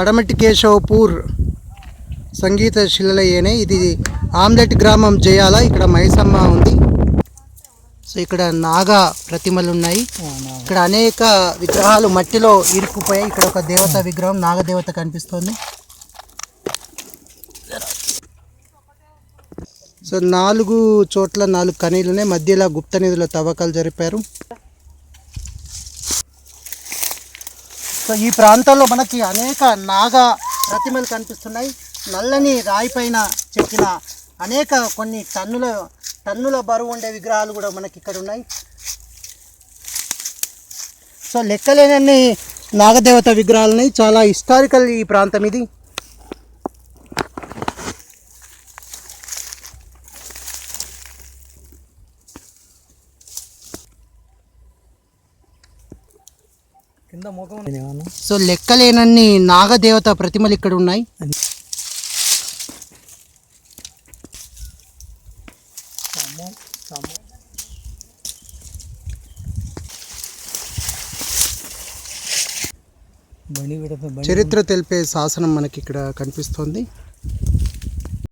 పడమటి కేశవపూర్ సంగీత శిలలయేనే ఇది ఆమ్లెట్ గ్రామం జయాల ఇక్కడ మైసమ్మ ఉంది. సో ఇక్కడ నాగా ప్రతిమలు ఉన్నాయి ఇక్కడ అనేక విగ్రహాలు మట్టిలో ఇరుక్కుపోయాయి. ఇక్కడ ఒక దేవత విగ్రహం నాగదేవత కనిపిస్తుంది. సో నాలుగు చోట్ల నాలుగు కనీలునే మధ్యలో గుప్త నిధుల తవ్వకాలు జరిపారు. సో ఈ ప్రాంతంలో మనకి అనేక నాగ ప్రతిమలు కనిపిస్తున్నాయి. నల్లని రాయి పైన చెక్కిన అనేక కొన్ని టన్నుల టన్నుల బరువు ఉండే విగ్రహాలు కూడా మనకి ఇక్కడ ఉన్నాయి. సో లెక్కలేనన్ని నాగదేవత విగ్రహాలు ఉన్నాయి. చాలా హిస్టారికల్ ఈ ప్రాంతం ఇది. కింద ముఖం సో లెక్కలేనన్ని నాగదేవత ప్రతిమలు ఇక్కడ ఉన్నాయి. చరిత్ర తెలిపే శాసనం మనకి ఇక్కడ కనిపిస్తోంది.